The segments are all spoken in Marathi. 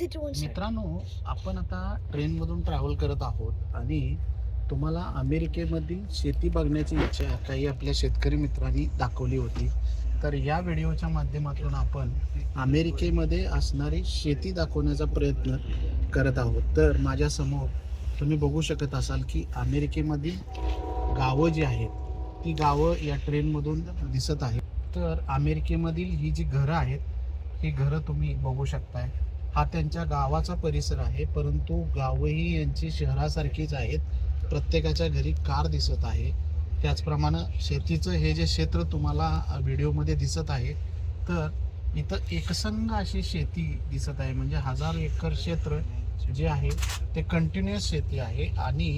मित्रांनो आपण आता ट्रेनमधून ट्रॅव्हल करत आहोत आणि तुम्हाला अमेरिकेमधील शेती बघण्याची इच्छा काही आपल्या शेतकरी मित्रांनी दाखवली होती. तर या व्हिडिओच्या माध्यमातून आपण अमेरिकेमध्ये असणारी शेती दाखवण्याचा प्रयत्न करत आहोत. तर माझ्यासमोर तुम्ही बघू शकत असाल की अमेरिकेमधील गावं जी आहेत ती गावं या ट्रेनमधून दिसत आहेत. तर अमेरिकेमधील ही जी घरं आहेत ही घरं तुम्ही बघू शकताय. हा त्यांच्या गावाचा परिसर आहे परंतु गावही यांची शहरासारखीच आहेत. प्रत्येकाच्या घरी कार दिसत आहे. त्याचप्रमाणे शेतीचं हे जे क्षेत्र तुम्हाला व्हिडिओमध्ये दिसत आहे तर इथं एकसंघ अशी शेती दिसत आहे. म्हणजे हजारो एकर क्षेत्र जे आहे ते कंटिन्युअस शेती आहे आणि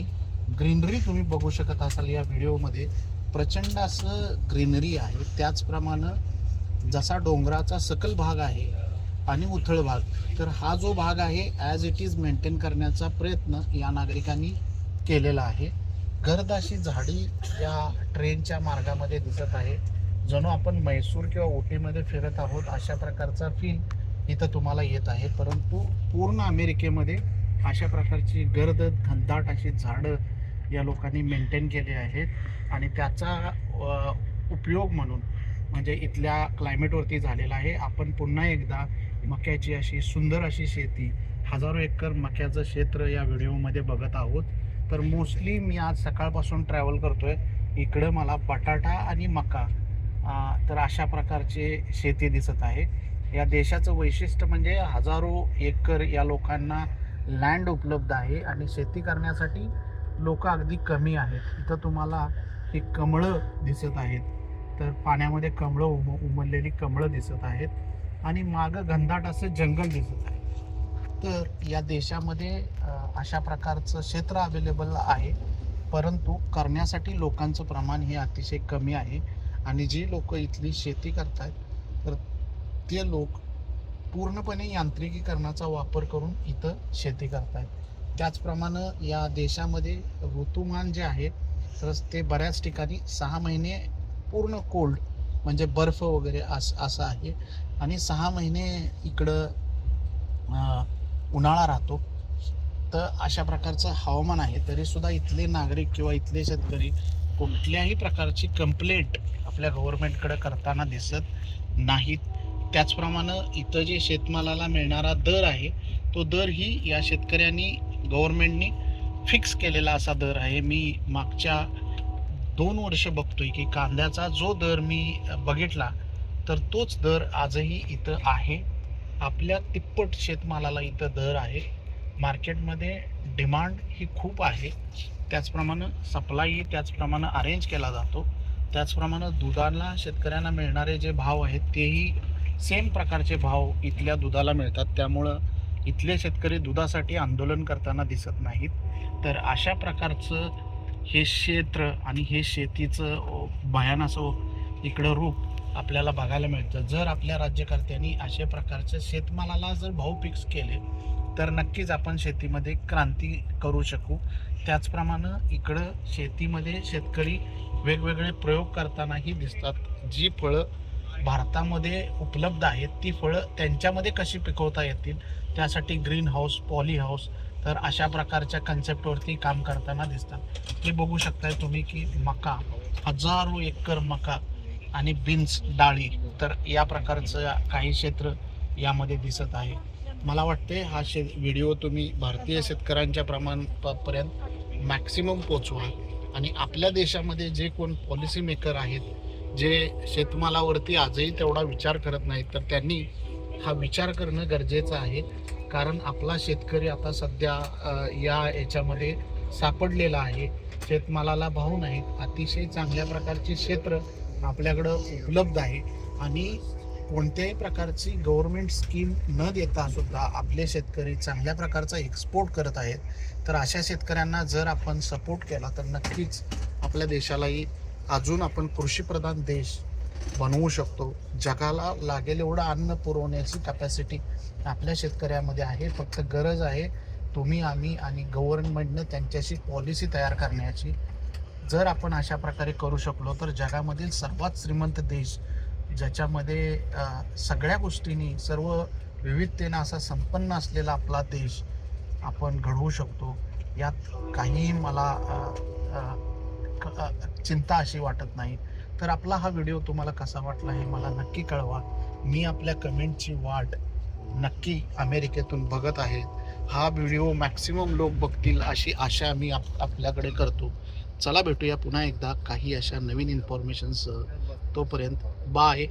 ग्रीनरी तुम्ही बघू शकत असाल या व्हिडिओमध्ये. प्रचंड असं ग्रीनरी आहे. त्याचप्रमाणे जसा डोंगराचा सकल भाग आहे आणि उथळ भाग. तर हा जो भाग आहे ॲज इट इज मेंटेन करण्याचा प्रयत्न या नागरिकांनी केलेला आहे. गर्द अशी झाडी या ट्रेनच्या मार्गामध्ये दिसत आहे. जणू आपण म्हैसूर किंवा ओटीमध्ये फिरत आहोत अशा प्रकारचा फील इथं तुम्हाला येत आहे. परंतु पूर्ण अमेरिकेमध्ये अशा प्रकारची गर्द घनदाट अशी झाडं या लोकांनी मेंटेन केली आहेत. आणि त्याचा उपयोग म्हणून म्हणजे इथल्या क्लायमेटवरती झालेला आहे. आपण पुन्हा एकदा मक्याची अशी सुंदर अशी शेती हजारो एकर मक्याचं क्षेत्र या व्हिडिओमध्ये बघत आहोत. तर मोस्टली मी आज सकाळपासून ट्रॅव्हल करतोय. इकडं मला बटाटा आणि मका तर अशा प्रकारचे शेती दिसत आहे. या देशाचं वैशिष्ट्य म्हणजे हजारो एकर या लोकांना लँड उपलब्ध आहे आणि शेती करण्यासाठी लोक अगदी कमी आहेत. इथं तुम्हाला ही कमळं दिसत आहेत. तर पाण्यामध्ये कमळं उम उमललेली कमळं दिसत आहेत आणि मागं घनदाट असं जंगल दिसत आहे. तर या देशामध्ये अशा प्रकारचं क्षेत्र अवेलेबल आहे. परंतु करण्यासाठी लोकांचं प्रमाण हे अतिशय कमी आहे आणि जी लोक इथली शेती करतात तर ते लोक पूर्णपणे यांत्रिकीकरणाचा वापर करून इथं शेती करतात त्याचप्रमाणे या देशामध्ये ऋतुमान जे आहे तर ते बऱ्याच ठिकाणी सहा महिने पूर्ण कोल्ड म्हणजे बर्फ वगैरे अस असं आहे. आणि सहा महिने इकडं उन्हाळा राहतो. तर अशा प्रकारचं हवामान आहे. तरीसुद्धा इथले नागरिक किंवा इथले शेतकरी कुठल्याही प्रकारची कंप्लेंट आपल्या गव्हर्नमेंटकडे करताना दिसत नाहीत. त्याचप्रमाणे इथं जे शेतमालाला मिळणारा दर आहे तो दर ही या शेतकऱ्यांनी गव्हर्नमेंटनी फिक्स केलेला असा दर आहे. मी मागच्या दोन वर्ष बघतोय की कांद्याचा जो दर मी बघितला तर तोच दर आजही इथं आहे. आपल्या तिप्पट शेतमालाला इथं दर आहे. मार्केटमध्ये डिमांड ही खूप आहे. त्याचप्रमाणे सप्लाय त्याचप्रमाणे अरेंज केला जातो. त्याचप्रमाणे दुधाला शेतकऱ्यांना मिळणारे जे भाव आहेत तेही सेम प्रकारचे भाव इथल्या दुधाला मिळतात. त्यामुळं इथले शेतकरी दुधासाठी आंदोलन करताना दिसत नाहीत. तर अशा प्रकारचं हे क्षेत्र आणि हे शेतीचं भयान असं इकडं रूप आपल्याला बघायला मिळतं. जर आपल्या राज्यकर्त्यांनी अशा प्रकारच्या शेतमालाला जर भाव फिक्स केले तर नक्कीच आपण शेतीमध्ये क्रांती करू शकू. त्याचप्रमाणे इकडं शेतीमध्ये शेतकरी वेगवेगळे प्रयोग करतानाही दिसतात. जी फळं भारतामध्ये उपलब्ध आहेत ती फळं त्यांच्यामध्ये कशी पिकवता येतील? त्यासाठी ग्रीन हाऊस पॉली हाऊस तर अशा प्रकारच्या कन्सेप्टवरती काम करताना दिसतात. हे बघू शकताय तुम्ही की मका हजारो एकर मका आणि बीन्स डाळी तर या प्रकारचं काही क्षेत्र यामध्ये दिसत आहे. मला वाटते हा शे व्हिडिओ तुम्ही भारतीय शेतकऱ्यांच्या प्रमाण पर्यंत मॅक्सिमम पोचवा आणि आपल्या देशामध्ये जे कोण पॉलिसी मेकर आहेत जे शेतमालावरती आजही तेवढा विचार करत नाहीत तर त्यांनी हा विचार करणं गरजेचं आहे. कारण आपला शेतकरी आता सध्या या याच्यामध्ये सापडलेला आहे. शेतमालाला भाव नाहीत. अतिशय चांगल्या प्रकारचे क्षेत्र आपल्याकडं उपलब्ध आहे. आणि कोणत्याही प्रकारची गव्हर्नमेंट स्कीम न देता सुद्धा आपले शेतकरी चांगल्या प्रकारचा एक्सपोर्ट करत आहेत. तर अशा शेतकऱ्यांना जर आपण सपोर्ट केला तर नक्कीच आपल्या देशालाही अजून आपण कृषीप्रधान देश बनवू शकतो. जगाला लागेल एवढं अन्न पुरवण्याची कॅपॅसिटी आपल्या शेतकऱ्यामध्ये आहे. फक्त गरज आहे तुम्ही आम्ही आणि गव्हर्नमेंटनं त्यांच्याशी पॉलिसी तयार करण्याची. जर आपण अशा प्रकारे करू शकलो तर जगामधील सर्वात श्रीमंत देश ज्याच्यामध्ये सगळ्या गोष्टींनी सर्व विविधतेनं असा संपन्न असलेला आपला देश आपण घडवू शकतो यात काहीही मला चिंता अशी वाटत नाही. तर आपला हा व्हिडिओ तुम्हाला कसा वाटला हे मला नक्की कळवा. मी आपल्या कमेंटची वाट नक्की अमेरिकेतून बघत आहे. हा व्हिडिओ मॅक्सिमम लोक बघतील अशी आशा मी आप आपल्याकडे करतो. चला भेटूया पुन्हा एकदा काही अशा नवीन इन्फॉर्मेशनसह तोपर्यंत बाय